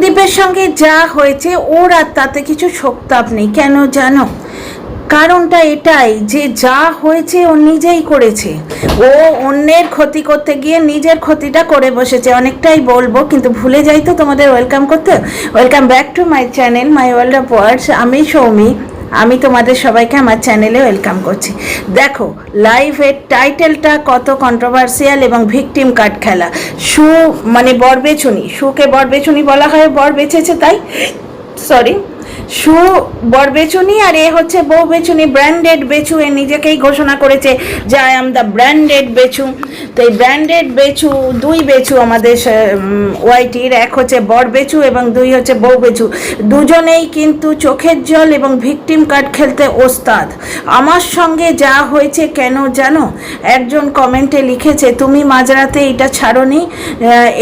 দ্বীপের সঙ্গে যা হয়েছে, ওর আর তাতে কিছু শোকতাপ নেই। কেন জানো? কারণটা এটাই যে যা হয়েছে, ও নিজেই করেছে। ও অন্যের ক্ষতি করতে গিয়ে নিজের ক্ষতিটা করে বসেছে। অনেকটাই বলব, কিন্তু ভুলে যাই তো তোমাদের ওয়েলকাম করতে। Welcome back to my channel my world of words আমি সৌমি। আমি তোমাদের সবাইকে আমার চ্যানেলে ওয়েলকাম করছি। দেখো লাইভের টাইটেলটা কত কন্ট্রোভার্সিয়াল এবং ভিকটিম কার্ড খেলা। সু মানে বর বেছুনি সুকে বর বেছুনি বলা হয় বর বেছেছে তাই? সরি সু বর বেচুনি আর এ হচ্ছে বউ বেচুনি ব্র্যান্ডেড বেচু এ নিজেকেই ঘোষণা করেছে যে I am the branded Bechu. তো এই ব্র্যান্ডেড বেচু, দুই বেচু আমাদের ওয়াইটির, এক হচ্ছে বর বেচু এবং দুই হচ্ছে বউ বেচু দুজনেই কিন্তু চোখের জল এবং ভিকটিম কার্ড খেলতে ওস্তাদ। আমার সঙ্গে যা হয়েছে কেন জানো? একজন কমেন্টে লিখেছে, তুমি মাঝরাতে এটা ছাড়নি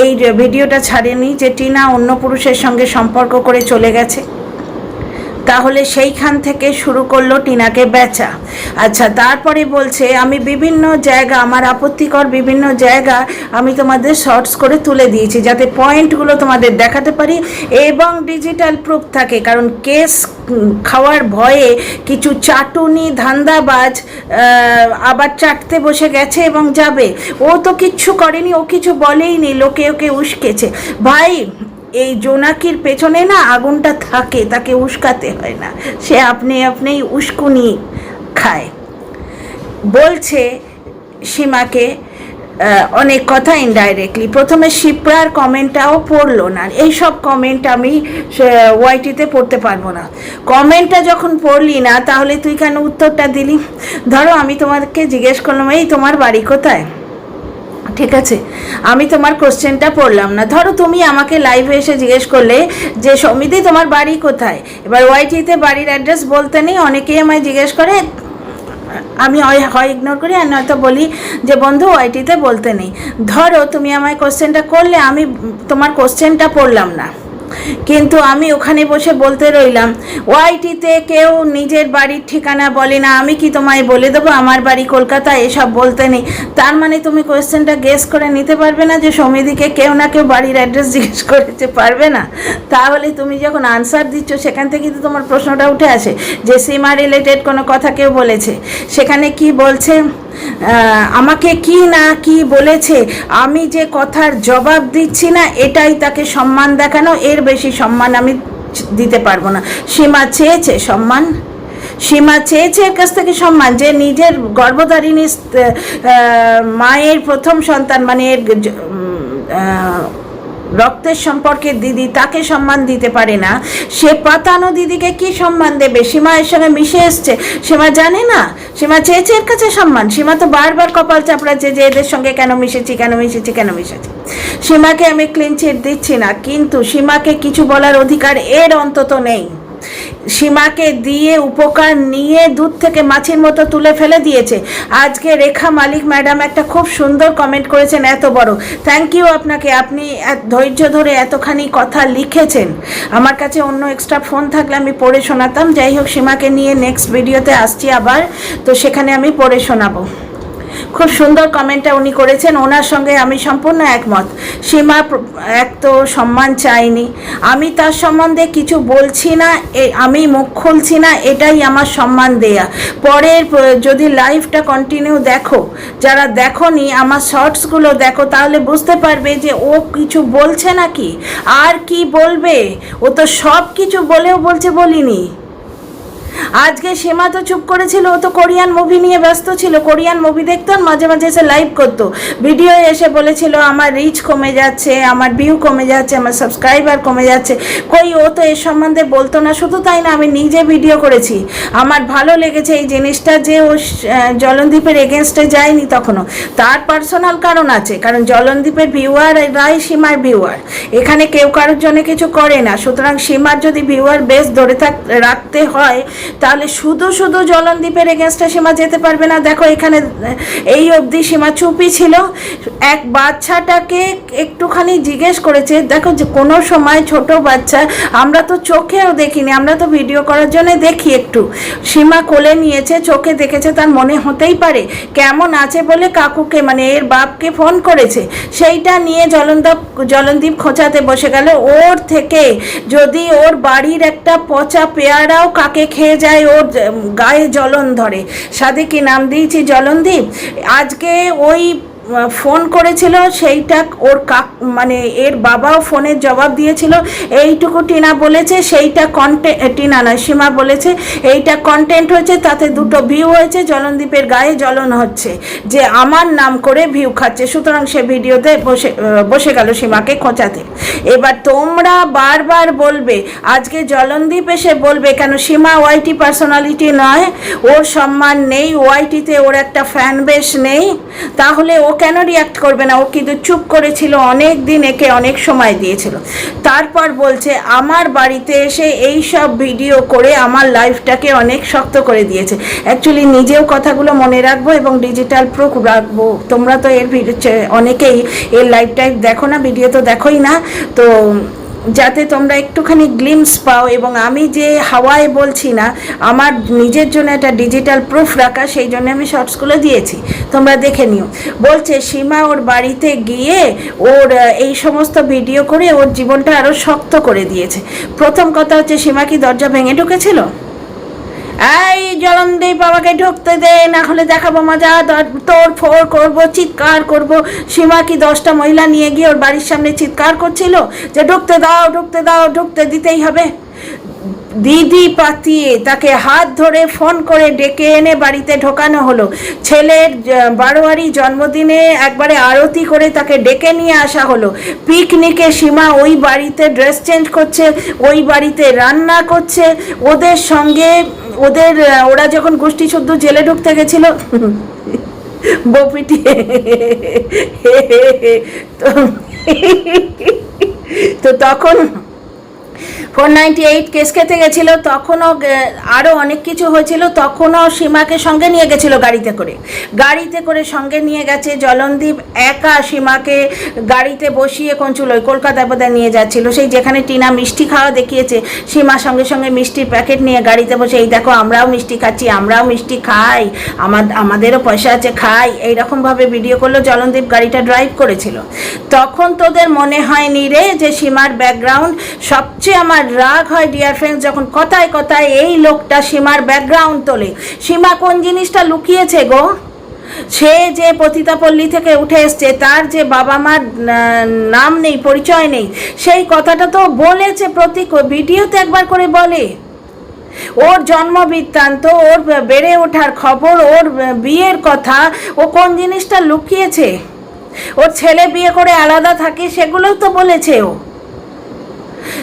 এই ভিডিওটা ছাড়েনি যে টিনা অন্য পুরুষের সঙ্গে সম্পর্ক করে চলে গেছে। তাহলে সেইখান থেকে শুরু করল টিনাকে বেচা। আচ্ছা তারপরে বলছে, আমি বিভিন্ন জায়গা, আমার আপত্তিকর বিভিন্ন জায়গা আমি তোমাদের শর্টস করে তুলে দিয়েছি, যাতে পয়েন্টগুলো তোমাদের দেখাতে পারি এবং ডিজিটাল প্রুফ থাকে। কারণ কেস খাওয়ার ভয়ে কিছু চাটুনি, ধান্দাবাজ আবার চাটতে বসে গেছে এবং যাবে। ও তো কিচ্ছু করেনি, ও কিছু বলেইনি, লোকে ওকে উস্কেছে। ভাই এই জোনাকির পেছনে না আগুনটা থাকে, তাকে উস্কাতে হয় না। সে আপনি আপনিই উস্কুনি খায়। বলছে সীমাকে অনেক কথা ইনডাইরেক্টলি প্রথমে শিপ্রার কমেন্টটাও পড়ল না। এইসব কমেন্ট আমি ওয়াইটিতে পড়তে পারব না। কমেন্টটা যখন পড়লি না, তাহলে তুই কেন উত্তরটা দিলি? ধরো আমি তোমাকে জিজ্ঞেস করলাম, এই, তোমার বাড়ি কোথায়? ঠিক আছে? আমি তোমার কোশ্চেনটা পড়লাম না। ধরো তুমি আমাকে লাইভে এসে জিজ্ঞেস করলে যে সমিতি তোমার বাড়ি কোথায়? এবার ওয়াইটিতে বাড়ির অ্যাড্রেস বলতে নেই, অনেকেই আমায় জিজ্ঞেস করে, আমি হয় ইগনোর করি আর নয়তো বলি যে, বন্ধু ওয়াইটিতে বলতে নেই। ধরো তুমি আমায় কোশ্চেনটা করলে, আমি তোমার কোশ্চেনটা পড়লাম না। কিন্তু আমি ওখানে বসে বলতে রইলাম, ওয়াইটিতে কেউ নিজের বাড়ির ঠিকানা বলে না, আমি কি তোমায় বলে দেবো? আমার বাড়ি কলকাতা এসব বলতে নেই। তার মানে তুমি কোয়েশ্চেনটা গেস করে নিতে পারবে না যে সমিতিকে কেউ না কেউ বাড়ির অ্যাড্রেস জিজ্ঞেস করেছে, পারবে না? তাহলে তুমি যখন আনসার দিচ্ছ, সেখান থেকে তো তোমার প্রশ্নটা উঠে আসে যে সীমা রিলেটেড কোনো কথা কেউ বলেছে। সেখানে কি বলছে? আমাকে কি না কি বলেছে? আমি যে কথার জবাব দিচ্ছি না, এটাই তাকে সম্মান দেখানো। এর বেশি সম্মান আমি দিতে পারব না। সীমা চেয়েছে সম্মান। সীমা চেয়েছে এর কাছ থেকে সম্মান যে নিজের গর্ভধারিণী মায়ের প্রথম সন্তান মানে এর রক্তের সম্পর্কে দিদি তাকে সম্মান দিতে পারে না। সে পাতানো দিদিকে কি সম্মান দেবে? সীমা এর সঙ্গে মিশে এসছে। সীমা জানে না? সীমা চেয়েছে এর কাছে সম্মান। সীমা তো বারবার কপাল চাপড়াচ্ছে যে এদের সঙ্গে কেন মিশেছি কেন মিশেছি কেন মিশেছি? সীমাকে আমি ক্লিন চিট দিচ্ছি না, কিন্তু সীমাকে কিছু বলার অধিকার এর অন্তত নেই। সীমাকে দিয়ে উপকার নিয়ে দুধ থেকে মাছির মতো তুলে ফেলে দিয়েছে। আজকে রেখা মালিক ম্যাডাম একটা খুব সুন্দর কমেন্ট করেছেন, এত বড়। থ্যাংক ইউ আপনাকে, আপনি ধৈর্য ধরে এতখানি কথা লিখেছেন। আমার কাছে অন্য এক্সট্রা ফোন থাকলে আমি পড়ে শোনাতাম। যাই হোক, সীমাকে নিয়ে নেক্সট ভিডিওতে আসছি আবার। তো সেখানে আমি পড়ে শোনাবো। খুব সুন্দর কমেন্টটা উনি করেছেন। ওনার সঙ্গে আমি সম্পূর্ণ একমত। সীমা এক তো সম্মান চাইনি। আমি তার সম্বন্ধে কিছু বলছি না আমি মুখ খুলছি না, এটাই আমার সম্মান দেয়া। পরের যদি লাইভটা কন্টিনিউ দেখো, যারা দেখোনি, আমার শর্টসগুলো দেখো, তাহলে বুঝতে পারবে যে ও কিছু বলছে নাকি? আর কি বলবে? ও তো সব কিছু বলেও বলছে বলিনি। আজকে সীমা তো চুপ করেছিল, ও তো কোরিয়ান মুভি নিয়ে ব্যস্ত ছিল, কোরিয়ান মুভি দেখতো মাঝে মাঝে এসে লাইভ করতো। ভিডিও এসে বলেছিল, আমার রিচ কমে যাচ্ছে, আমার ভিউ কমে যাচ্ছে, আমার সাবস্ক্রাইবার কমে যাচ্ছে। কই, ও তো এর সম্বন্ধে বলতো না, শুধু তাই না, আমি নিজে ভিডিও করেছি। আমার ভালো লেগেছে এই জিনিসটা যে ও জলনদীপের এগেনস্টে যায়নি তখনও। তার পার্সোনাল কারণ আছে, কারণ জলনদীপের ভিউয়ার রাই সীমার ভিউয়ার এখানে কেউ কারোর জন্য কিছু করে না, সুতরাং সীমার যদি ভিউয়ার বেস ধরে থাক, রাখতে হয় তাহলে শুধু শুধু জলনদীপের এগেনস্টে সীমা যেতে পারবে না। দেখো এখানে, এই অবধি সীমা চুপই ছিল। এক বাচ্চাটাকে একটুখানি জিজ্ঞেস করেছে, দেখো যে কোনো সময় ছোট বাচ্চা, আমরা তো চোখেও দেখিনি, আমরা তো ভিডিও করার জন্য দেখি একটু। সীমা কোলে নিয়েছে, চোখে দেখেছে, তার মনে হতেই পারে, কেমন আছে বলে কাকুকে মানে এর বাপকে ফোন করেছে। সেইটা নিয়ে জলন্দীপ জলনদীপ খোঁচাতে বসে গেল। ওর থেকে যদি ওর বাড়ির একটা পচা পেয়ারাও কাকে খেয়ে যায় ওর গায়ে জ্বলন ধরে। সাদিকে নাম দিয়েছি জ্বলনদীপ আজকে ওই ফোন করেছিল, সেইটা ওর কাক মানে এর বাবাও ফোনের জবাব দিয়েছিল, এইটুকু টিনা বলেছে, সেইটা কন্টেন্ট টিনা নয়, সীমা বলেছে, এইটা কন্টেন্ট হয়েছে, তাতে দুটো ভিউ হয়েছে, জলনদীপের গায়ে জ্বলন হচ্ছে, যে আমার নাম করে ভিউ খাচ্ছে, সুতরাং সে ভিডিওতে বসে বসে গেল সীমাকে খোঁচাতে। এবার তোমরা বারবার বলবে, আজকে জলনদীপ এসে বলবে কেন, সীমা ওয়াইটি পার্সোনালিটি নয়, ওর সম্মান নেই ওয়াইটিতে ওর একটা ফ্যান বেস নেই, তাহলে ও কেন রিয়াক্ট করবে না? ও কিন্তু চুপ করেছিল, অনেক দিন একে অনেক সময় দিয়েছিল। তারপর বলছে, আমার বাড়িতে এসে এই সব ভিডিও করে আমার লাইফটাকে অনেক শক্ত করে দিয়েছে। অ্যাকচুয়ালি নিজেও কথাগুলো মনে রাখব এবং ডিজিটাল প্রুফ রাখব। তোমরা তো এর ভিডিও অনেকেই এর লাইভ টাইপ দেখো না ভিডিও তো দেখোই না। তো যাতে তোমরা একটুখানি গ্লিমস পাও এবং আমি যে হাওয়ায় বলছি না, আমার নিজের জন্য একটা ডিজিটাল প্রুফ রাখা, সেই জন্য আমি শর্টসগুলো দিয়েছি। তোমরা দেখে নিও। বলছে, সীমা ওর বাড়িতে গিয়ে ওর এই সমস্ত ভিডিও করে ওর জীবনটা আরও শক্ত করে দিয়েছে। প্রথম কথা হচ্ছে, সীমা কি দরজা ভেঙে ঢুকেছিল? এই জলনদীপ বাবাকে ঢুকতে দে, না হলে দেখাবো মজা। তোর ফোর করব, চিৎকার করব। সীমা কি দশটা মহিলা নিয়ে গিয়ে ওর বাড়ির সামনে চিৎকার করছিল? যে ঢুকতে দাও ঢুকতে দাও, ঢুকতে দিতেই হবে। দিদি পাতিয়ে তাকে হাত ধরে ফোন করে ডেকে এনে বাড়িতে ঢোকানো হলো ছেলের বারোয়ারি জন্মদিনে একবারে আরতি করে তাকে ডেকে নিয়ে আসা হলো পিকনিকে সীমা ওই বাড়িতে ড্রেস চেঞ্জ করছে ওই বাড়িতে রান্না করছে ওদের সঙ্গে ওদের ওরা যখন গোষ্ঠী শুদ্ধ জেলে ঢুকতে গেছিল বপিটি তো তখন ফোর নাইনটি এইট কেস খেতে গেছিল, তখনও আরও অনেক কিছু হয়েছিল, তখনও সীমাকে সঙ্গে নিয়ে গেছিল গাড়িতে করে। গাড়িতে করে সঙ্গে নিয়ে গেছে জলনদীপ, একা সীমাকে গাড়িতে বসিয়ে কঞ্চুলোয় কলকাতায় বোধহয় নিয়ে যাচ্ছিল। সেই যেখানে টিনা মিষ্টি খাওয়া দেখিয়েছে, সীমা সঙ্গে সঙ্গে মিষ্টির প্যাকেট নিয়ে গাড়িতে বসে, এই দেখো, আমরাও মিষ্টি খাচ্ছি, আমরাও মিষ্টি খাই, আমার, আমাদেরও পয়সা আছে, খাই। এইরকমভাবে ভিডিও করল জলনদীপ, গাড়িটা ড্রাইভ করেছিল। তখন তোদের মনে হয়নি রে যে সীমার ব্যাকগ্রাউন্ড সবচেয়ে আমার রাগ হয় ডিয়ার ফ্রেন্ডস যখন কথায় কথায় এই লোকটা সীমার ব্যাকগ্রাউন্ড তোলে। সীমা কোন জিনিসটা লুকিয়েছে গো? সে যে পতিতাপল্লী থেকে উঠে এসছে, তার যে বাবা মার নাম নেই, পরিচয় নেই, সেই কথাটা তো বলেছে প্রতি ভিডিওতে একবার করে বলে। ওর জন্ম বৃত্তান্ত ওর বেড়ে ওঠার খবর, ওর বিয়ের কথা, ও কোন জিনিসটা লুকিয়েছে? ওর ছেলে বিয়ে করে আলাদা থাকে সেগুলোও তো বলেছে ও।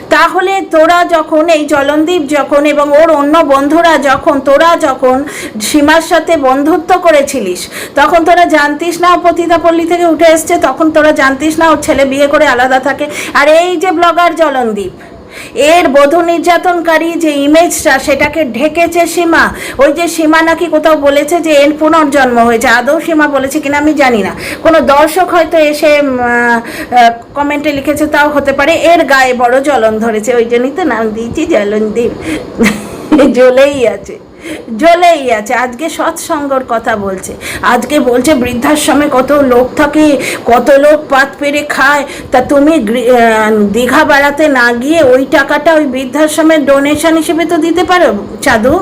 তাহলে তোরা যখন এই জলনদীপ যখন এবং ওর অন্য বন্ধুরা যখন, তোরা যখন সীমার সাথে বন্ধুত্ব করেছিলিস, তখন তোরা জানতিস না পতিতাপল্লী থেকে উঠে এসছে, তখন তোরা জানতিস না ওর ছেলে বিয়ে করে আলাদা থাকে। আর এই যে ব্লগার জলনদীপ এর বধ নির্যাতনকারী যে ইমেজটা সেটাকে ঢেকেছে সীমা। ওই যে সীমা নাকি কোথাও বলেছে যে এর পুনর্জন্ম হয়েছে। আদৌ সীমা বলেছে কিনা আমি জানি না। কোনো দর্শক হয়তো এসে কমেন্টে লিখেছে তাও হতে পারে। এর গায়ে বড় জ্বলন ধরেছে। ওই জন্যই তো নাম দিয়েছি জ্বলনদীপ জ্বলেই আছে। জ্বলেই আছে। আজকে সৎসঙ্গর কথা বলছে। আজকে বলছে, বৃদ্ধাশ্রমে কত লোক থাকে, কত লোক পাত পেরে খায়। তা তুমি দীঘা বেড়াতে না গিয়ে ওই টাকাটা ওই বৃদ্ধাশ্রমের ডোনেশন হিসেবে তো দিতে পারো, চাদু?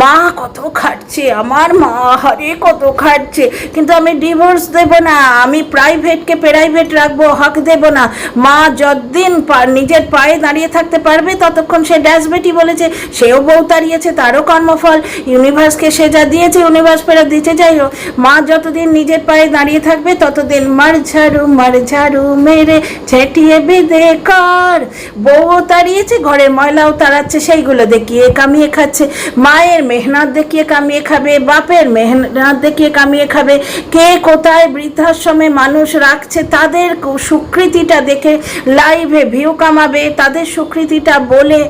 মা কত খাটছে, আমার মা হারে কত খাটছে। কিন্তু আমি ডিভোর্স দেব না, আমি প্রাইভেটকে প্রাইভেট রাখব, হক দেব না। মা যতদিন নিজের পায়ে দাঁড়িয়ে থাকতে পারবে, ততক্ষণ সে ড্যাসবেটি বলেছে, সেও বউ তাড়িয়েছে, তারও কর্মফল। ইউনিভার্সকে সে যা দিয়েছে ইউনিভার্স ফেরত দিতে যাই হোক মা যতদিন নিজের পায়ে দাঁড়িয়ে থাকবে, ততদিন মার ঝাড়ু মার ঝাড়ু মেরে ছেটিয়ে বেঁধে কর বউও তাড়িয়েছে ঘরের ময়লাও তাড়াচ্ছে, সেইগুলো দেখিয়ে কামিয়ে খাচ্ছে। মা মায়ের মেহনত দেখিয়ে কামিয়ে খাবে, বাপের মেহনত দেখিয়ে কামিয়ে খাবে। কে কোথায় বৃদ্ধাশ্রমে মানুষ রাখছে, তাদের স্বীকৃতিটা দেখে লাইভে ভিউ কামাবে। তাদের স্বীকৃতিটা বলে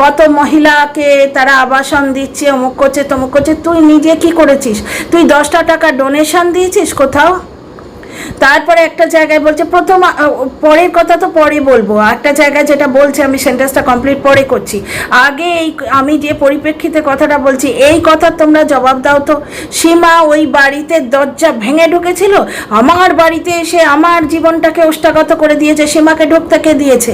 কত মহিলাকে তারা আবাসন দিচ্ছে, অমুক করছে, তমুক করছে। তুই নিজে কি করেছিস? তুই দশটা টাকা ডোনেশন দিয়েছিস কোথাও? তারপরে একটা জায়গায় বলছে, প্রথম পরের কথা তো পরে বলব। একটা জায়গায় যেটা বলছে, আমি সেন্টেন্সটা কমপ্লিট পরে করছি। আগে এই, আমি যে পরিপ্রেক্ষিতে কথাটা বলছি, এই কথা তোমরা জবাব দাও তো। সীমা ওই বাড়িতে দরজা ভেঙে ঢুকেছিল। আমার বাড়িতে এসে আমার জীবনটাকে ওষ্ঠাগত করে দিয়েছে। সীমাকে ঢুকতে কে দিয়েছে।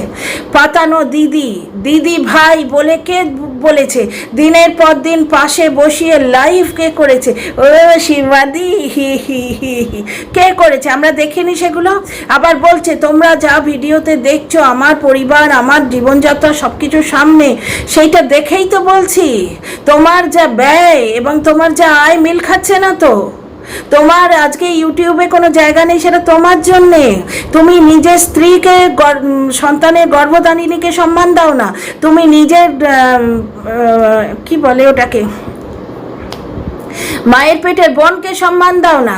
পাতানো দিদি দিদি ভাই বলে কে বলেছে, দিনের পর দিন পাশে বসিয়ে লাইভ কে করেছে? ও শিবাদি, হি হি হি হি। কে করেছে? আমরা দেখিনি সেগুলো। আবার বলছে, তোমরা যা ভিডিওতে দেখছ, আমার পরিবার, আমার জীবনযাত্রা সব কিছু সামনে, সেইটা দেখেই তো বলছি। তোমার যা ব্যয় এবং তোমার যা আয় মিল খাচ্ছে না তো? তোমার আজকে ইউটিউবে কোনো জায়গা নেই, সেটা তোমার জন্যে। তুমি নিজের স্ত্রীকে সন্তানের গর্ভদানিনীকে সম্মান দাও না। তুমি নিজের কি বলে ওটাকে? মায়ের পেটের বোনকে সম্মান দাও না।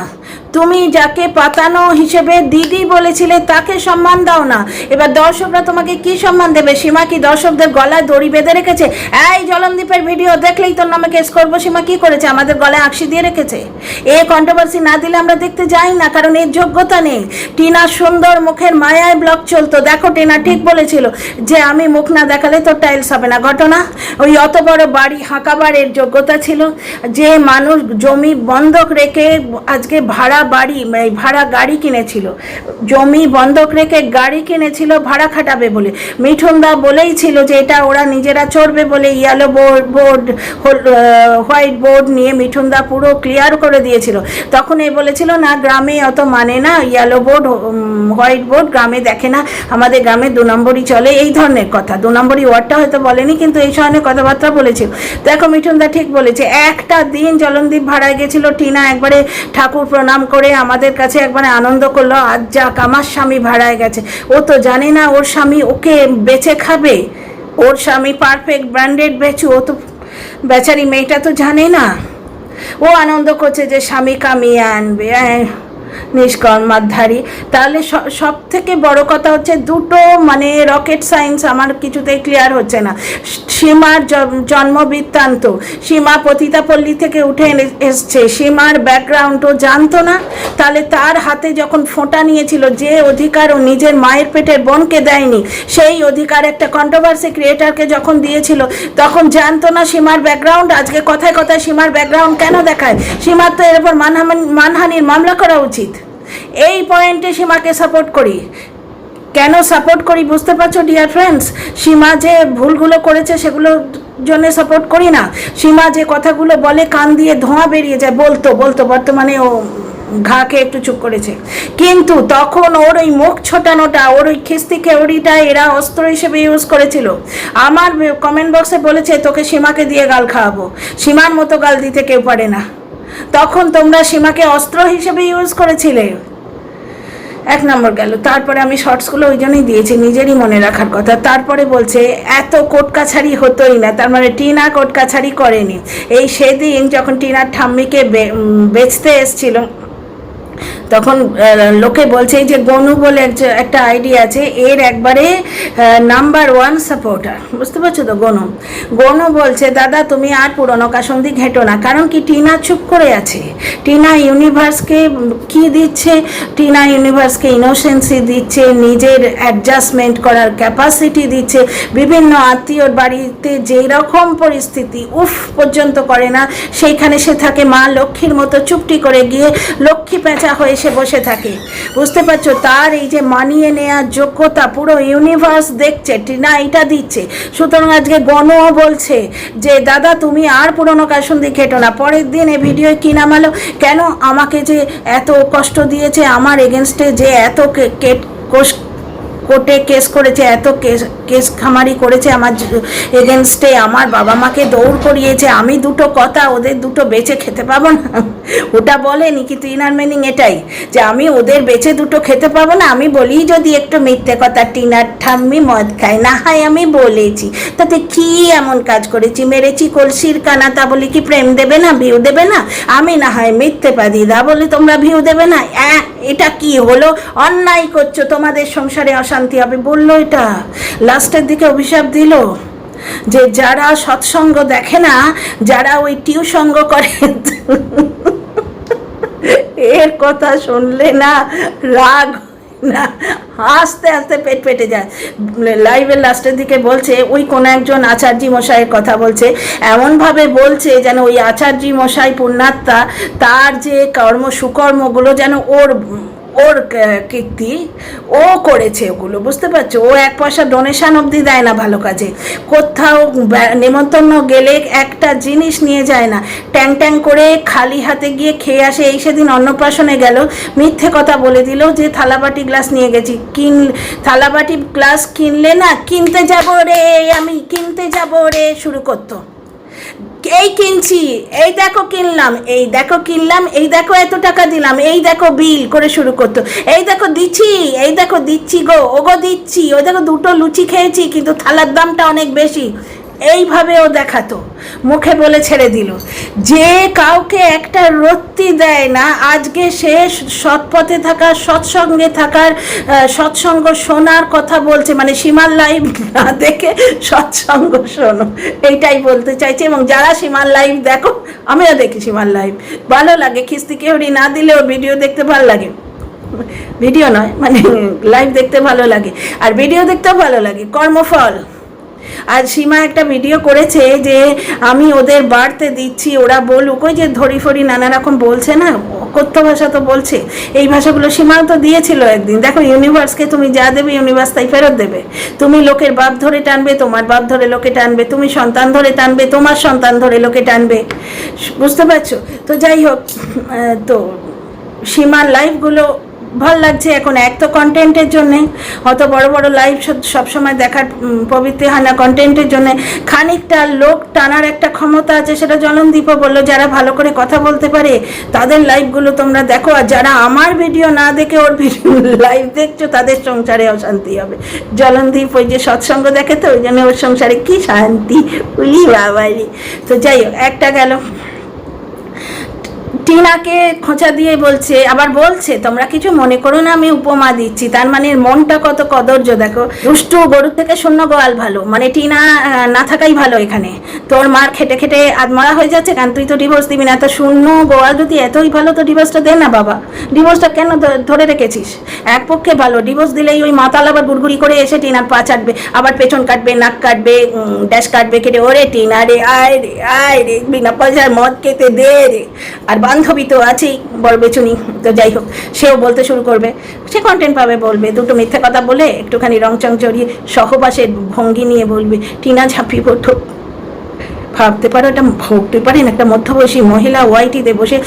তুমি যাকে পাতানো হিসেবে দিদি বলেছিলে, তাকে সম্মান দাও না। এবার দর্শকরা তোমাকে কি সম্মান দেবে? সীমা কি দর্শকদের গলায় দড়ি বেঁধে রেখেছে? এই জলমদীপের ভিডিও দেখলেই তোর নামে কেস করব। সীমা কি করেছে? আমাদের গলায় আঁকশি দিয়ে রেখেছে? এ কন্ট্রোভার্সি না দিলে আমরা দেখতে যাই না, কারণ এর যোগ্যতা নেই। টিনা সুন্দর মুখের মায়ায় ব্লগ চলতো। দেখো, টিনা ঠিক বলেছিল যে আমি মুখ না দেখালে তোর টাইলস হবে না। ঘটনা? ওই অত বড় বাড়ি হাঁকাবার এর যোগ্যতা ছিল। যে মানুষ জমি বন্ধক রেখে আজকে ভাড়া বাড়ি এই ভাড়া গাড়ি কিনেছিল। জমি বন্ধক রেখে গাড়ি কিনেছিল, ভাড়া খাটাবে বলে। মিঠুন দা বলেই ছিল যে এটা ওরা নিজেরা চড়বে বলে yellow board board white board নিয়ে মিঠুন দা পুরো ক্লিয়ার করে দিয়েছিল। তখন এ বলেছিল, না, গ্রামে অত মানে না, ইয়েলো বোর্ড হোয়াইট বোর্ড গ্রামে দেখে না, আমাদের গ্রামে দু নম্বরই চলে। এই ধরনের কথা। দু নম্বরই ওয়ার্ডটা হয়তো বলেনি, কিন্তু এই ধরনের কথাবার্তা বলেছিল। দেখো মিঠুন দা ঠিক বলেছে, একটা দিন জলনদীপ ভাড়ায় গেছিল, টিনা একবারে ঠাকুর প্রণাম করে আমাদের কাছে একবার আনন্দ করল, আজ যাক, আমার স্বামী ভাড়ায় গেছে। ও তো জানে না ওর স্বামী ওকে বেচে খাবে। ওর স্বামী পারফেক্ট ব্র্যান্ডেড বেচু, ও তো বেচারি মেয়েটা তো জানে না। ও আনন্দ করছে যে স্বামী কামিয়ে আনবে নিষ্কর্মাধারী। তাহলে সব থেকে বড় কথা হচ্ছে দুটো মানে রকেট সায়েন্স আমার কিছুতেই ক্লিয়ার হচ্ছে না। সীমার জ- জন্ম বৃত্তান্ত সীমা পতিতাপল্লী থেকে উঠে এসছে। সীমার ব্যাকগ্রাউন্ড ও জানতো না। তাহলে তার হাতে যখন ফোঁটা নিয়েছিল, যে অধিকার ও নিজের মায়ের পেটের বোনকে দেয়নি, সেই অধিকার একটা কন্ট্রোভার্সি ক্রিয়েটারকে যখন দিয়েছিল, তখন জানতো না সীমার ব্যাকগ্রাউন্ড আজকে কথায় কথায় সীমার ব্যাকগ্রাউন্ড কেন দেখায়? সীমার তো এর উপর মানহানি, মানহানির মামলা করা উচিত। এই পয়েন্টে সীমাকে সাপোর্ট করি। কেন সাপোর্ট করি বুঝতে পারছ ডিয়ার ফ্রেন্ডস সীমা যে ভুলগুলো করেছে সেগুলোর জন্য সাপোর্ট করি না। সীমা যে কথাগুলো বলে কান দিয়ে ধোঁয়া বেরিয়ে যায়, বলতো বলতো, বর্তমানে ও ঘাকে একটু চুপ করেছে। কিন্তু তখন ওর ওই মুখ ছোটানোটা, ওর ওই খিস্তি খেউড়িটা এরা অস্ত্র হিসেবে ইউজ করেছিল। আমার কমেন্ট বক্সে বলেছে, তোকে সীমাকে দিয়ে গাল খাওয়াবো। সীমার মতো গাল দিতে কেউ পারে না। তখন তোমরা সীমাকে অস্ত্র হিসেবে ইউজ করেছিলে। এক নম্বর গেল, তারপরে আমি শর্টসগুলো ওই জন্যই দিয়েছি, নিজেরই মনে রাখার কথা। তারপরে বলছে, এত কোট কাছারি হতোই না। তার মানে টিনা কোট কাছারি করেনি। এই সেদিন যখন টিনার ঠাম্মিকে বেচতে এসছিল তখন লোকে বলছে যে গনু বলে একটা আইডি আছে, এর একবারে নাম্বার ওয়ান সাপোর্টার বুঝতে পারছ তো, গনু? গনু বলছে, দাদা, তুমি আর পুরনো কাসন্দি ঘেঁটো না। কারণ কি, টিনা চুপ করে আছে। টিনা ইউনিভার্সকে কি দিচ্ছে? টিনা ইউনিভার্সকে ইনোসেন্সি দিচ্ছে, নিজের অ্যাডজাস্টমেন্ট করার ক্যাপাসিটি দিচ্ছে। বিভিন্ন আত্মীয়র বাড়িতে যেই রকম পরিস্থিতি, উফ, পর্যন্ত করে না। সেইখানে সে থাকে মা লক্ষ্মীর মতো চুপটি করে গিয়ে লক্ষ্মী পেঁচা হয়ে সে বসে থাকে। বুঝতে পারছ? তার এই যে মানিয়ে নেওয়ার যোগ্যতা পুরো ইউনিভার্স দেখছে টিনা এটা দিচ্ছে। সুতরাং আজকে গণও বলছে যে, দাদা, তুমি আর পুরনো দিয়ে খেটো না। পরের দিন এ ভিডিও কি নামালো? কেন আমাকে যে এত কষ্ট দিয়েছে, আমার এগেনস্টে যে এত কেট কোষ কোর্টে কেস করেছে, এত কেস কেস খামারি করেছে আমার এগেনস্টে আমার বাবা মাকে দৌড় করিয়েছে, আমি দুটো কথা, ওদের দুটো বেচে খেতে পাবো না। ওটা বলেনি কিন্তু ইনার মিনিং এটাই, যে আমি ওদের বেচে দুটো খেতে পাবো না, আমি বলি যদি একটু মিথ্যে কথা টিনার ঠাম্মি মদ খায়। না হয় আমি বলেছি, তাতে কি এমন কাজ করেছি? মেরেছি কলসির কানা, তা বলি কি প্রেম দেবে না ভিউ দেবে না? আমি না হয় মিথ্যে পাদি দা বলি তোমরা ভিউ দেবে না? এটা কি হলো? অন্যায় করছ, তোমাদের সংসারে অশান্তি হবে বলল এটা। লাস্টের দিকে অভিশাপ দিল যে যারা সৎসঙ্গ দেখে না, যারা ওই টিউসঙ্গ করে, এর কথা শুনলে না রাগ না আস্তে হাসতে পেট পেটে যায়। লাইভের লাস্টের দিকে বলছে, ওই কোনো একজন আচার্যি মশাইয়ের কথা বলছে। এমনভাবে বলছে যেন ওই আচার্যি মশাই পুণ্যাত্মা, তার যে কর্ম সুকর্মগুলো যেন ওর ওর কীর্তি, ও করেছে ওগুলো, বুঝতে পারছ? ও এক পয়সা ডোনেশন অবধি দেয় না ভালো কাজে। কোথাও নেমন্তন্ন গেলে একটা জিনিস নিয়ে যায় না। ট্যাং ট্যাং করে খালি হাতে গিয়ে খেয়ে আসে, এই সেদিন অন্নপ্রাশনে গেল, মিথ্যে কথা বলে দিল যে, থালাবাটি গ্লাস নিয়ে গেছি, কিন, থালাবাটি গ্লাস কিনলে না, কিনতে যাব রে, আমি কিনতে যাব রে, শুরু করতো। এই কিনছি, এই দেখো কিনলাম, এই দেখো কিনলাম, এই দেখো এত টাকা দিলাম, এই দেখো বিল করে শুরু করতো, এই দেখো দিচ্ছি, এই দেখো দিচ্ছি গো ও গো দিচ্ছি, ওই দেখো দুটো লুচি খেয়েছি, কিন্তু থালার দামটা অনেক বেশি। এইভাবে ও দেখাতো। মুখে বলে ছেড়ে দিল, যে কাউকে একটা রত্তি দেয় না, আজকে সে সৎপথে থাকার, সৎসঙ্গে থাকার সৎসঙ্গ শোনার কথা বলছে। মানে সীমার লাইভ না দেখে সৎসঙ্গ শোনো, এইটাই বলতে চাইছি। এবং যারা সীমার লাইভ দেখো, আমিও দেখি সীমার লাইভ ভালো লাগে, খিস্তি কেউরি না দিলেও ভিডিও দেখতে ভালো লাগে। ভিডিও নয় মানে লাইভ দেখতে ভালো লাগে। আর ভিডিও দেখতেও ভালো লাগে। কর্মফল। আজ সীমা একটা ভিডিও করেছে যে আমি ওদের বাড়তে দিচ্ছি, ওরা বলুক। ওই যে ধরি ফরি নানা রকম বলছে না? কথ্য ভাষা তো বলছে। এই ভাষাগুলো সীমাও তো দিয়েছিল একদিন। দেখো ইউনিভার্সকে তুমি যা দেবে ইউনিভার্স তাই ফেরত দেবে। তুমি লোকের বাপ ধরে টানবে, তোমার বাপ ধরে লোকে টানবে। তুমি সন্তান ধরে টানবে, তোমার সন্তান ধরে লোকে টানবে। বুঝতে পারছ? তো যাই হোক তো সীমার লাইভগুলো ভালো লাগছে এখন এক তো কন্টেন্টের জন্যে, অত বড় বড় লাইভ সবসময় দেখার প্রবৃত্তি হয় না কন্টেন্টের জন্য। খানিকটা লোক টানার একটা ক্ষমতা আছে, সেটা জলনদীপও বলল, যারা ভালো করে কথা বলতে পারে, তাদের লাইভগুলো তোমরা দেখো, আর যারা আমার ভিডিও না দেখে ওর ভিডিও লাইভ দেখছ, তাদের সংসারে অশান্তি হবে। জলনদীপ ওই যে সৎসঙ্গ দেখে তো, ওই জন্য ওর সংসারে কি শান্তি উলি বাবারি। তো যাই হোক, একটা গেল। টিনাকে খোঁচা দিয়ে বলছে, আবার বলছে, তোমরা কিছু মনে করো না, আমি উপমা দিচ্ছি। তার মানে মনটা কত কদর্য, দেখো। দুষ্টু গরুর থেকে শূন্য গোয়াল ভালো। মানে টিনা না থাকাই ভালো এখানে। তোর মার খেটে খেটে আদমরা হয়ে যাচ্ছে, কারণ তুই তো ডিভোর্স দিবি না। তো শূন্য গোয়াল যদি এতই ভালো, তো ডিভোর্সটা দে না, বাবা। ডিভোর্সটা কেন ধরে রেখেছিস? এক পক্ষে ভালো। ডিভোর্স দিলেই ওই মাতাল আবার গুড়গুড়ি করে এসে টিনার পা চাটবে, আবার পেছন কাটবে, নাক কাটবে ড্যাশ কাটবে, কেটে, ওরে টিনা রে, আয় রে আয় রে, বিনা পয়সার মদ খেতে দে রে। আর বান্ধবী তো আছেই বড় বেচুনি তো যাই হোক সেও বলতে শুরু করবে। সে কন্টেন্ট পাবে বলবে দুটো মিথ্যে কথা বলে একটুখানি রংচং চড়িয়ে সহবাসের ভঙ্গি নিয়ে বলবে টিনা ঝাঁপিয়ে পড়তো ভাবতে পারো এটা ভাবতে পারেন একটা মধ্যবয়সী মহিলা ওয়াইটিতে বসে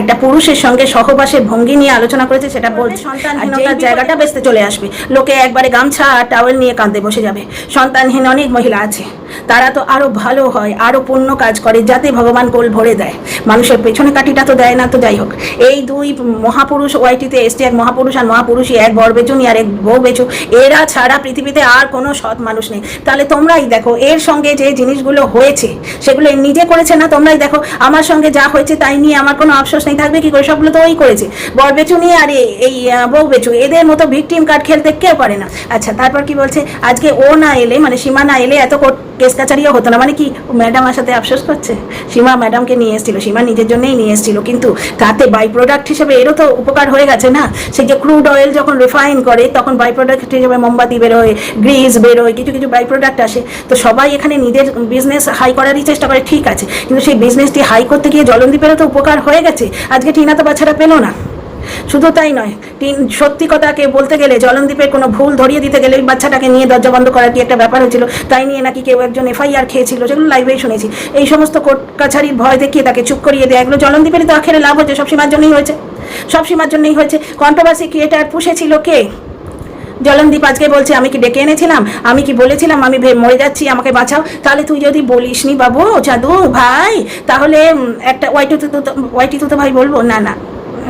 একটা পুরুষের সঙ্গে সহবাসের ভঙ্গি নিয়ে আলোচনা করেছে সেটা বলছে। সন্তানহীনতার জায়গাটা বেসতে চলে আসবে লোকে একবারে গামছা আর টাওয়েল নিয়ে কাঁদতে বসে যাবে। সন্তানহীন অনেক মহিলা আছে। তারা তো আরও ভালো হয়, আরও পুণ্য কাজ করে যাতে ভগবান কোল ভরে দেয়। মানুষের পেছনে কাটিটা তো দেয় না তো যাই হোক। এই দুই মহাপুরুষ ওয়াইটিতে এসছে, এক মহাপুরুষ আর মহাপুরুষই, এক বর বেচুনি আর এক বউ বেচু এরা ছাড়া পৃথিবীতে আর কোনো সৎ মানুষ নেই। তাহলে তোমরাই দেখো, এর সঙ্গে যে জিনিসগুলো হয়েছে, সেগুলো নিজে করেছে না তোমরাই দেখো। আমার সঙ্গে যা হয়েছে তাই নিয়ে আমার কোনো আফসোস নেই, থাকবে কি করে? সবগুলো তো ওই করেছে। বর বেচুনি আর এই বউ বেচু এদের মতো ভিকটিম কার্ড খেলতে কেউ পারে না। আচ্ছা তারপর কি বলছে? আজকে ও না এলে মানে সীমা না এলে এত কেস কাছারিও হতো না। মানে কি ম্যাডাম আমার সাথে আফসোস করছে? সীমা ম্যাডামকে নিয়ে এসেছিল, সীমা নিজের জন্যই নিয়ে এসেছিল, কিন্তু তাতে বাই প্রোডাক্ট হিসেবে এরও তো উপকার হয়ে গেছে না? সেই যে ক্রুড অয়েল যখন রিফাইন করে, তখন বাই প্রোডাক্ট হিসেবে মোমবাতি বেরোয় গ্রিজ বেরোয়, কিছু কিছু বাই প্রোডাক্ট আসে। তো সবাই এখানে নিজের বিজনেস হাই করারই চেষ্টা করে, ঠিক আছে। কিন্তু সেই বিজনেসটি হাই করতে গিয়ে জলন্দীপেরও তো উপকার হয়ে গেছে? আজকে টিনা তো বাচ্চারা পেল না। শুধু তাই নয় তিন সত্যি কথাকে বলতে গেলে জলনদীপের কোনো ভুল ধরিয়ে দিতে গেলে ওই বাচ্চাটাকে নিয়ে দরজা বন্ধ করার কি একটা ব্যাপার হয়েছিল তাই নিয়ে নাকি কেউ একজন এফআইআর খেয়েছিল সেগুলো লাইভেই শুনেছি এই সমস্ত কোর্ট কাছারির ভয় দেখিয়ে তাকে চুপ করিয়ে দেয় এগুলো জলনদীপেরই তো আখেরে লাভ হয়েছে সব সীমার জন্যই হয়েছে সব সীমার জন্যই হয়েছে কন্ট্রোভার্সি ক্রিয়েটার পুষেছিল কে জলনদীপ আজকে বলছে আমি কি ডেকে এনেছিলাম আমি কি বলেছিলাম আমি মরে যাচ্ছি আমাকে বাঁচাও তাহলে তুই যদি বলিস নি বাবু জাদু ভাই তাহলে একটা ওয়াইটি তো ওয়াইটি তো ভাই বলব না না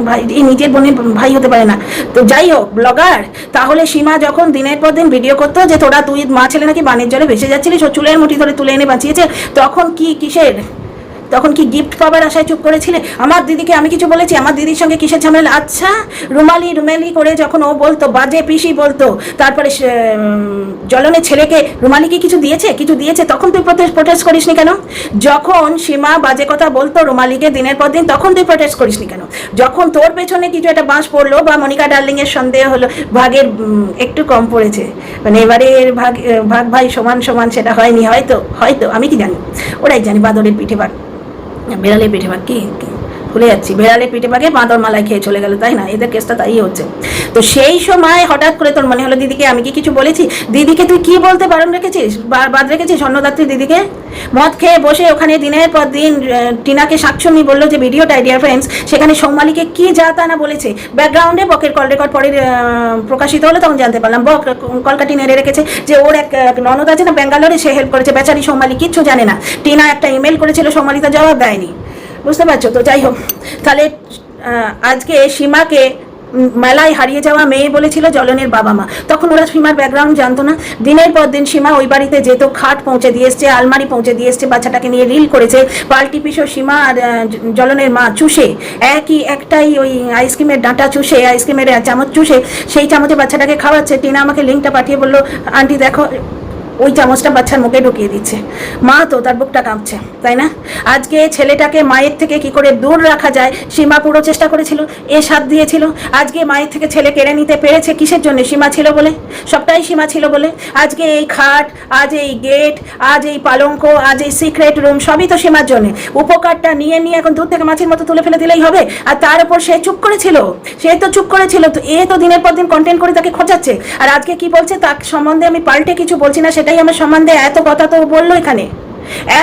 ভাই নিজের বোনের ভাই হতে পারে না। তো যাই হোক, ব্লগার, তাহলে সীমা যখন দিনের পর দিন ভিডিও করতো যে তোরা, তুই মা ছেলে নাকি বানের জলে ভেসে যাচ্ছিলিস, ও চুলের মুঠি ধরে তুলে এনে বাঁচিয়েছে, তখন কি কিসের? তখন কি গিফট পাবার আশায় চুপ করেছিলে? আমার দিদিকে আমি কিছু বলেছি? আমার দিদির সঙ্গে কিসের ঝামেলা? আচ্ছা রুমালি রুমালি করে যখন ও বলতো, বাজে পিসি বলতো, তারপরে জলনের ছেলেকে রুমালি কি কিছু দিয়েছে? কিছু দিয়েছে? তখন তুই প্রোটেস্ট করিসনি কেন? যখন সীমা বাজে কথা বলতো রুমালিকে দিনের পর দিন, তখন তুই প্রোটেস্ট করিসনি কেন? যখন তোর পেছনে কিছু একটা বাঁশ পড়ল, বা মনিকা ডার্লিংয়ের সন্দেহ হলো, ভাগের একটু কম পড়েছে। মানে এবারে ভাগ ভাগ ভাই সমান সমান সেটা হয়নি, হয়তো হয়তো, আমি কি জানি? ওরাই জানি বাদরের পিঠে ভাগ বেড়ালের পিঠে ভাগ কি কি? ভুলে যাচ্ছি। বেড়ালের পিঠে পাকে বাঁদর মালায় খেয়ে চলে গেল, তাই না? এদের কেসটা তাই হচ্ছে। তো সেই সময় হঠাৎ করে তোর মনে হলো, দিদিকে, আমি কি কিছু বলেছি? দিদিকে তুই কি বলতে বারণ রেখেছিস? বাদ রেখেছিস অন্নদাত্রী দিদিকে? মদ খেয়ে বসে ওখানে দিনের পর দিন টিনাকে সাক্ষী বলল যে ভিডিওটা ডিয়ার ফ্রেন্ডস, সেখানে সৌমালিকে কি যা তা না বলেছে? ব্যাকগ্রাউন্ডে বকের কল রেকর্ড পরে প্রকাশিত হলো, তখন জানতে পারলাম, বক কলকাটি নেড়ে রেখেছে যে, ওর এক ননদ আছে না, ব্যাঙ্গালোরে, সে হেল্প করেছে। বেচারি সৌমালি কিচ্ছু জানে না। টিনা একটা ইমেল করেছিল, সৌমালি তার জবাব দেয়নি। বুঝতে পারছ? তো যাই হোক, তাহলে আজকে সীমাকে মেলায় হারিয়ে যাওয়া মেয়ে বলেছিল জলনের বাবা মা। তখন ওরা সীমার ব্যাকগ্রাউন্ড জানতো না। দিনের পর দিন সীমা ওই বাড়িতে যেত, খাট পৌঁছে দিয়ে এসছে, আলমারি পৌঁছে দিয়ে এসছে, বাচ্চাটাকে নিয়ে রিল করেছে। পাল্টি পিসো সীমা আর জলনের মা চুষে, একই, একটাই ওই আইসক্রিমের ডাঁটা চুষে আইসক্রিমের চামচ চুষে, সেই চামচে বাচ্চাটাকে খাওয়াচ্ছে। টিনা আমাকে লিঙ্কটা পাঠিয়ে বলল, আন্টি, দেখো ওই চামচটা বাচ্চার মুখে ঢুকিয়ে দিচ্ছে। মা তো তার বুকটা কাঁপছে, তাই না? আজকে ছেলেটাকে মায়ের থেকে কি করে দূর রাখা যায়, সীমা পুরো চেষ্টা করেছিল, এ সাথ দিয়েছিল। আজকে মায়ের থেকে ছেলে কেড়ে নিতে পেরেছে, কিসের জন্য সীমা ছিল বলে? সবটাই সীমা ছিল বলে। আজকে এই খাট, আজ এই গেট আজ এই পালঙ্ক, আজ এই সিক্রেট রুম সবই তো সীমার জন্য। উপকারটা নিয়ে নিয়ে এখন দূর থেকে মাছের মতো তুলে ফেলে দিলেই হবে। আর তার উপর সে চুপ করেছিল, সে তো চুপ করেছিল, তো এ তো দিনের পর দিন কন্টেন্ট করে তাকে খোঁচাচ্ছে আর আজকে কি বলছে, তার সম্বন্ধে আমি পাল্টে কিছু বলছি না সেটাই আমার সম্বন্ধে এত কথা তো বলল এখানে।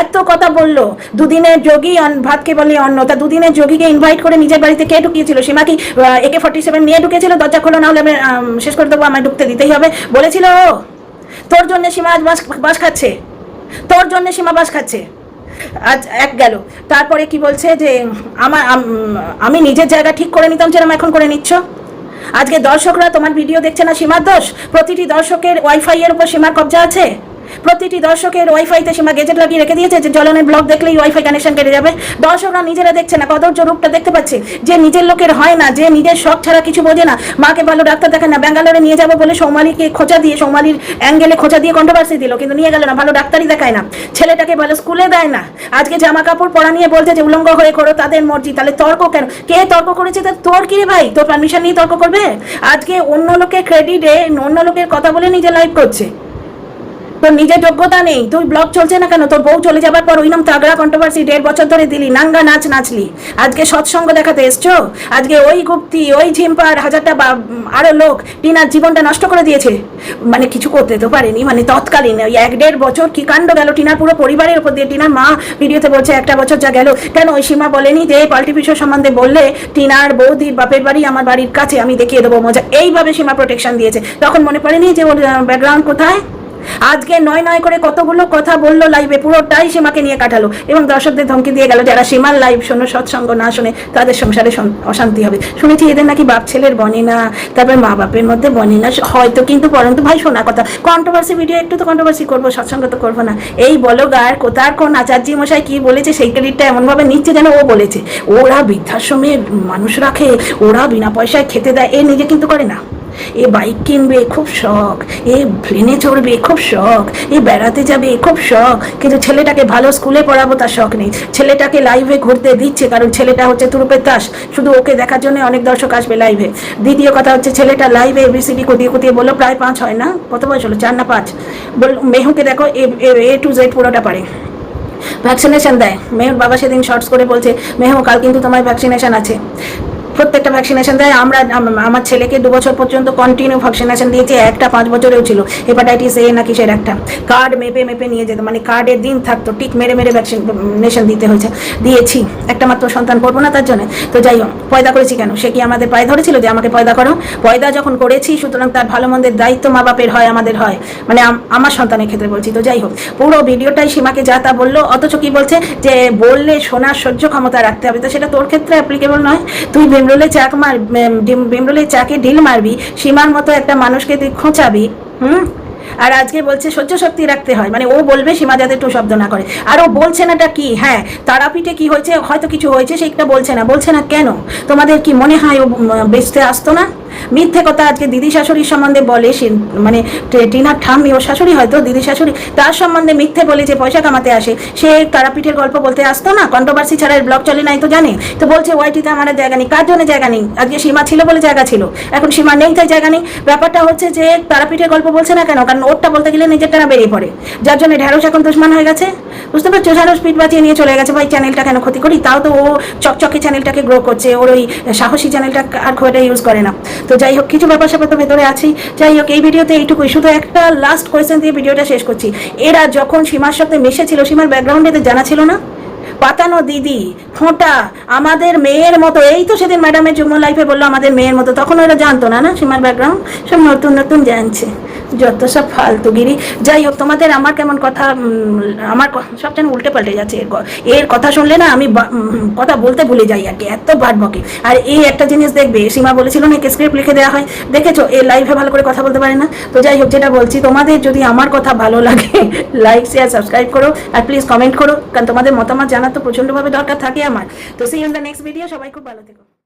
এত কথা বলল। দুদিনের যোগী ভাতকে বলে অন্ন তা দুদিনের যোগীকে ইনভাইট করে নিজের বাড়িতে কে ঢুকিয়েছিল? সীমা কি একে ফর্টি সেভেন নিয়ে ঢুকেছিল? দরজা খোলো না হলে আমি, শেষ করে দেবো, আমায় ঢুকতে দিতেই হবে। বলেছিল তোর জন্য সীমা আজ বাস বাস খাচ্ছে। তোর জন্য সীমা বাস খাচ্ছে। আজ এক গেল। তারপরে কি বলছে যে, আমার, আমি নিজের জায়গা ঠিক করে নিতাম যেরকম এখন করে নিচ্ছ? আজকে দর্শকরা তোমার ভিডিও দেখছে না সীমার দোষ? প্রতিটি দর্শকের ওয়াইফাই এর উপর সীমার কবজা আছে? প্রতিটি দর্শকের ওয়াইফাইতে সীমা গেজেট লাগিয়ে রেখে দিয়েছে। যে জ্বলনের ব্লগ দেখলেই ওয়াইফাই কানেকশন কেটে যাবে। দর্শকরা নিজেরা দেখছে না কদর্য রূপটা দেখতে পাচ্ছে। যে নিজের লোকের হয় না, যে নিজের শখ ছাড়া কিছু বোঝে না। মাকে ভালো ডাক্তার দেখেন না, ব্যাঙ্গালোরে নিয়ে যাব বলে সৌমালিকে খোঁচা দিয়ে, সৌমালির অ্যাঙ্গেলে খোঁচা দিয়ে কন্ট্রোভার্সি দিল। কিন্তু নিয়ে গেল না, ভালো ডাক্তারই দেখায় না। ছেলেটাকে ভালো স্কুলে দেয় না। আজকে জামা কাপড় পরা নিয়ে বলছে যে, উলঙ্গ হয়ে করো, তাদের মর্জি। তাহলে তর্ক কেন? কে তর্ক করেছে? তা তোর কি রে ভাই? তোর পারমিশন নিয়ে তর্ক করবে? আজকে অন্য লোকের ক্রেডিটে অন্য লোকের কথা বলে নিজে লাইভ করছে। তোর নিজের যোগ্যতা নেই, তুই ব্লগ চলছে না কেন? তোর বউ চলে যাবার পর ওই নাম তাগড়া কন্ট্রোভার্সি দেড় বছর ধরে দিলি, নাঙ্গা নাচ নাচলি। আজকে সৎসঙ্গ দেখাতে এসছো? আজকে ওই গুপ্তি, ওই ঝিম্পার হাজারটা বা আরও লোক টিনার জীবনটা নষ্ট করে দিয়েছে। মানে কিছু করতে তো পারেনি মানে তৎকালীন ওই এক দেড় বছর কি কাণ্ড গেল টিনার পুরো পরিবারের উপর দিয়ে। টিনার মা ভিডিওতে বলছে, একটা বছর যা গেল। কেন ওই সীমা বলেনি যে পাল্টি বিষয় সম্বন্ধে বললে টিনার বৌদির বাপের বাড়ি আমার বাড়ির কাছে আমি দেখিয়ে দেবো মজা। এইভাবে সীমা প্রোটেকশন দিয়েছে। তখন মনে পড়েনি যে ওর ব্যাকগ্রাউন্ড কোথায়? আজকে নয় নয় করে কতগুলো কথা বলল লাইভে পুরোটাই সীমাকে নিয়ে কাটালো। এবং দর্শকদের ধমকি দিয়ে গেল, যারা সীমার লাইভ শোনো, সৎসঙ্গ না শুনে তাদের সংসারে অশান্তি হবে। শুনেছি এদের নাকি বাপ ছেলের বনে না তারপর মা বাপের মধ্যে বনে না হয়তো কিন্তু পরন্তু ভাই শোনা কথা। কন্ট্রোভার্সি ভিডিও একটু তো কন্ট্রোভার্সি করব, সৎসঙ্গ তো করব না। এই বলো গার কোথার কোন আচার্যি মশাই কি বলেছে, সেই ক্রেডিটটা এমনভাবে নিচ্ছে যেন ও বলেছে। ওরা বৃদ্ধাশ্রমে মানুষ রাখে, ওরা বিনা পয়সায় খেতে দেয়, এ নিজে কিন্তু করে না। এ বাইক কিনবে, খুব শখ। এ প্লেনে চড়বে, খুব শখ। এ বেড়াতে যাবে, খুব শখ। কিন্তু ছেলেটাকে ভালো স্কুলে পড়াবো তার শখ নেই। ছেলেটাকে লাইভে ঘুরতে দিচ্ছে, কারণ ছেলেটা হচ্ছে তুরুপের তাস শুধু ওকে দেখার জন্য অনেক দর্শক আসবে লাইভে দ্বিতীয় কথা হচ্ছে, ছেলেটা লাইভে এবিসিডি কুতিয়ে কুতিয়ে বলল, প্রায় পাঁচ হয় না? কত বয়স হলো? চার না পাঁচ? বল, মেহুকে দেখো, এ এ টু জেড পুরোটা পারে। ভ্যাকসিনেশন দেয়। মেহুর বাবা সেদিন শর্টস করে বলছে, মেহু, কাল কিন্তু তোমার ভ্যাকসিনেশন আছে। প্রত্যেকটা ভ্যাকসিনেশন দেয়। আমরা আমার ছেলেকে দু বছর পর্যন্ত কন্টিনিউ ভ্যাকসিনেশন দিয়েছি, একটা পাঁচ বছরেও ছিল। হেপাটাইটিস এ না কিসের একটা। কার্ড মেপে মেপে নিয়ে যেত। মানে কার্ডের দিন থাকতো টিক মেরে মেরে ভ্যাকসিনেশন দিতে হয়েছে। দিয়েছি। একটা মাত্র সন্তান করব না তার জন্য। তো যাই হোক, পয়দা করেছি কেন? সে কি আমাদের পায়ে ধরেছিল যে আমাকে পয়দা করো? পয়দা যখন করেছি, সুতরাং তার ভালো মন্দের দায়িত্ব মা বাপের হয়, আমাদের হয়। মানে আমার সন্তানের ক্ষেত্রে বলছি। তো যাই হোক, পুরো ভিডিওটাই সীমাকে যা তা বলল, অথচ কি বলছে? যে বললে শোনার সহ্য ক্ষমতা রাখতে হবে। তো সেটা তোর ক্ষেত্রে অ্যাপ্লিকেবল নয়। তুই ভীমরুলে চাক মার ভীমরুলে চাকে ঢিল মারবি, সীমার মতো একটা মানুষকে তুই খোঁচাবি, হুম? আর আজকে বলছে সহ্য শক্তি রাখতে হয় মানে ও বলবে সীমা যাতে একটু শব্দ না করে। আর ও বলছে নাটা কি? হ্যাঁ তারাপীঠে কি হয়েছে? হয়তো কিছু হয়েছে সেটা বলছে না। বলছে না কেন? তোমাদের কি মনে হয় ও বেচতে আসতো না? মিথ্যে কথা আজকে দিদি শাশুড়ির সম্বন্ধে বলে সে মানে টিনার ঠাম্মি, ওর শাশুড়ি হয়তো দিদি শাশুড়ি, তার সম্বন্ধে মিথ্যে বলে যে পয়সা কামাতে আসে, সে তারাপীঠের গল্প বলতে আসতো না? কন্ট্রোভার্সি ছাড়া ব্লগ চলে নাই তো জানে? তো বলছে, ওয়াইটিতে আমার জায়গা নেই। কার জন্য জায়গা নেই? আজকে সীমা ছিল বলে জায়গা ছিল। এখন সীমা নেই, তাই জায়গা নেই। ব্যাপারটা হচ্ছে যে তারাপীঠের গল্প বলছে না কেন? কারণ ওরটা বলতে গেলে নিজেরটা না বেরিয়ে পড়ে। যার জন্য ঢেঁড়স এখন দুশ্মন হয়ে গেছে। বুঝতে পারছ? ঢেঁড়স পিঠ বাঁচিয়ে নিয়ে চলে গেছে। ভাই চ্যানেলটা কেন ক্ষতি করি? তাও তো ও চকচকে চ্যানেলটাকে গ্রো করছে। ওর ওই সাহসী চ্যানেলটা আর খুব ইউজ করে না। তো যাই হোক, কিছু ব্যাপার স্যাপার তো ভেতরে আছি যাই হোক, এই ভিডিওতে এইটুকুই। শুধু একটা লাস্ট কোয়েশ্চেন দিয়ে ভিডিওটা শেষ করছি। এরা যখন সীমার সাথে মিশেছিল, সীমার ব্যাকগ্রাউন্ডে জানা ছিল না? পাতানো দিদি ফোঁটা আমাদের মেয়ের মতো। এই তো সেদিন ম্যাডামের যুগ্ম লাইফে বলল আমাদের মেয়ের মতো। তখন ওরা জানতো না না? সীমার ব্যাকগ্রাউন্ড সব নতুন নতুন জানছে। যত সব ফালতুগিরি। যাই হোক, তোমাদের আমার কেমন কথা আমার সব যেন উল্টে পাল্টে যাচ্ছে। এর এর কথা শুনলে না আমি কথা বলতে ভুলে যাই আর কি। এত বাদ বকে আর এই একটা জিনিস দেখবে, সীমা বলেছিল না স্ক্রিপ্ট লিখে দেওয়া হয়? দেখেছ? এই লাইভে ভালো করে কথা বলতে পারে না? তো যাই হোক, যেটা বলছি, তোমাদের যদি আমার কথা ভালো লাগে লাইক শেয়ার সাবস্ক্রাইব করো। আর প্লিজ কমেন্ট করো, কারণ তোমাদের মতামত জানার তো প্রচণ্ডভাবে দরকার থাকে আমার। তো see in the next video সবাই খুব ভালো থেকো।